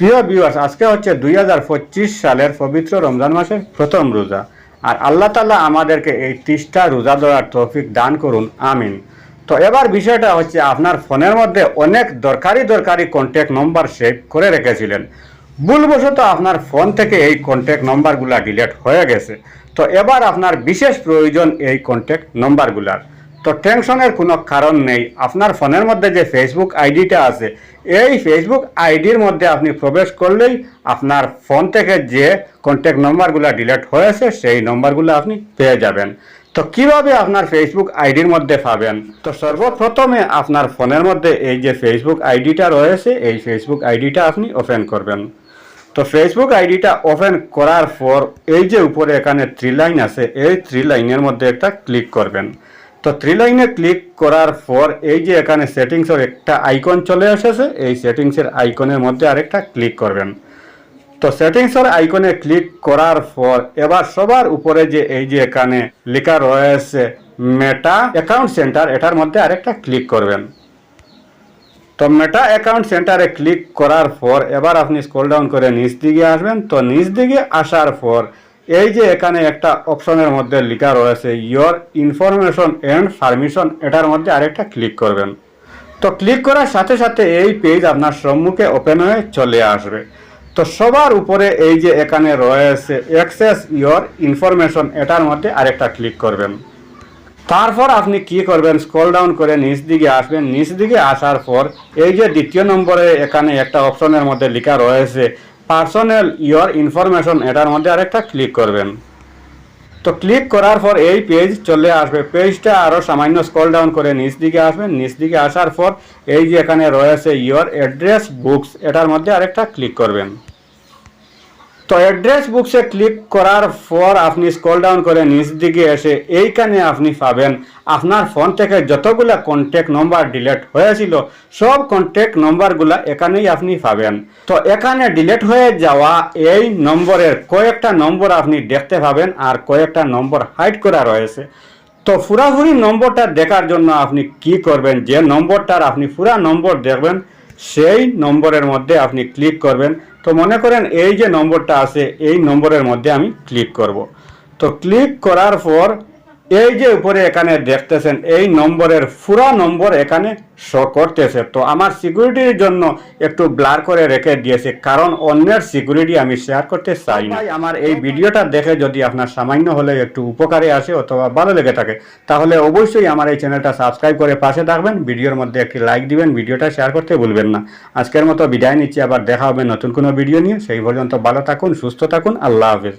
প্রিয় ভিউয়ার্স আজকে হচ্ছে দুই হাজার পঁচিশ সালের পবিত্র রমজান মাসের প্রথম রোজা। আর আল্লাহ তাল্লাহ আমাদেরকে এই ত্রিশটা রোজা ধরার তৌফিক দান করুন, আমিন। তো এবার বিষয়টা হচ্ছে আপনার ফোনের মধ্যে অনেক দরকারি দরকারি কন্ট্যাক্ট নম্বর সেভ করে রেখেছিলেন। ভুলবশত আপনার ফোন থেকে এই কন্ট্যাক্ট নম্বরগুলা ডিলিট হয়ে গেছে। তো এবার আপনার বিশেষ প্রয়োজন এই কন্ট্যাক্ট নম্বরগুলার তো টেনশনের কোনো কারণ নেই। আপনার ফোনের মধ্যে যে ফেসবুক আইডিটা আছে, এই ফেসবুক আইডির মধ্যে আপনি প্রবেশ করলেই আপনার ফোন থেকে যে কন্ট্যাক্ট নম্বরগুলো ডিলিট হয়েছে, সেই নম্বরগুলো আপনি পেয়ে যাবেন। তো কীভাবে আপনার ফেসবুক আইডির মধ্যে পাবেন? তো সর্বপ্রথমে আপনার ফোনের মধ্যে এই যে ফেসবুক আইডিটা রয়েছে, এই ফেসবুক আইডিটা আপনি ওপেন করবেন। তো ফেসবুক আইডিটা ওপেন করার পর এই যে উপরে এখানে থ্রি লাইন আছে, এই থ্রি লাইনের মধ্যে একটা ক্লিক করবেন। তো থ্রি লাইনে ক্লিক করার পর এই যে এখানে সেটিংসের একটা আইকন চলে এসেছে, এই সেটিংসের আইকনের মধ্যে আরেকটা ক্লিক করবেন। তো সেটিংসের আইকনে ক্লিক করার পর এবার সবার উপরে যে এই যে এখানে লেখা রয়েছে মেটা অ্যাকাউন্ট সেন্টার এটার মধ্যে আরেকটা ক্লিক করবেন। তো মেটা অ্যাকাউন্ট সেন্টারে ক্লিক করার পর এবার আপনি স্ক্রল ডাউন করে নিচ দিকে আসবেন। তো নিচ দিকে আসার পর এই যে এখানে একটা অপশনের মধ্যে লেখা রয়েছে ইয়োর ইনফরমেশন অ্যান্ড পারমিশন এটার মধ্যে আরেকটা ক্লিক করবেন। তো ক্লিক করার সাথে সাথে এই পেজ আপনার সম্মুখে ওপেন হয়ে চলে আসবে। তো সবার উপরে এই যে এখানে রয়েছে অ্যাক্সেস ইয়োর ইনফরমেশন এটার মধ্যে আরেকটা ক্লিক করবেন। তারপর আপনি কি করবেন? স্ক্রল ডাউন করে নিচ দিকে আসবেন। নিচ দিকে আসার পর এই যে দ্বিতীয় নম্বরে এখানে একটা অপশনের মধ্যে লেখা রয়েছে পার্সোনাল ইয়োর ইনফরমেশন, এটার মধ্যে আরেকটা ক্লিক করবেন। তো ক্লিক করার পর এই পেজ চলে আসবে। পেজটা আরও সামান্য স্কল ডাউন করে নিচ দিকে আসবেন নিচ দিকে আসার পর এই যে এখানে রয়েছে ইয়োর অ্যাড্রেস বুকস এটার মধ্যে আরেকটা ক্লিক করবেন। তো অ্যাড্রেস বুকসে ক্লিক করার পর আপনি স্কল ডাউন করে নিচ দিকে এসে এইখানে আপনি পাবেন আপনার ফোন থেকে যতগুলা কন্ট্যাক্ট নম্বর ডিলেট হয়েছিল, সব কন্ট্যাক্ট নম্বরগুলা এখানেই আপনি পাবেন। তো এখানে ডিলেট হয়ে যাওয়া এই নম্বরের কয়েকটা নম্বর আপনি দেখতে পাবেন আর কয়েকটা নম্বর হাইড করা রয়েছে। তো পুরাপুরি নম্বরটা দেখার জন্য আপনি কি করবেন? যে নম্বরটার আপনি পুরা নম্বর দেখবেন সেই নম্বরের মধ্যে আপনি ক্লিক করবেন। তো মনে করেন এই যে নম্বরটা আছে, এই নম্বরের মধ্যে আমি ক্লিক করব। তো ক্লিক করার পর এই যে উপরে এখানে দেখতেছেন, এই নম্বরের পুরা নম্বর এখানে শো করতেছে। তো আমার সিকিউরিটির জন্য একটু ব্লার করে রেখে দিয়েছে, কারণ অন্যের সিকিউরিটি আমি শেয়ার করতে চাই না। আমার এই ভিডিওটা দেখে যদি আপনার সামান্য হলে একটু উপকারে আসে অথবা ভালো লেগে থাকে, তাহলে অবশ্যই আমার এই চ্যানেলটা সাবস্ক্রাইব করে পাশে থাকবেন, ভিডিওর মধ্যে একটি লাইক দিবেন, ভিডিওটা শেয়ার করতে ভুলবেন না। আজকের মতো বিদায় নিচ্ছি, আবার দেখা হবে নতুন কোনো ভিডিও নিয়ে। সেই পর্যন্ত ভালো থাকুন, সুস্থ থাকুন, আল্লাহ হাফেজ।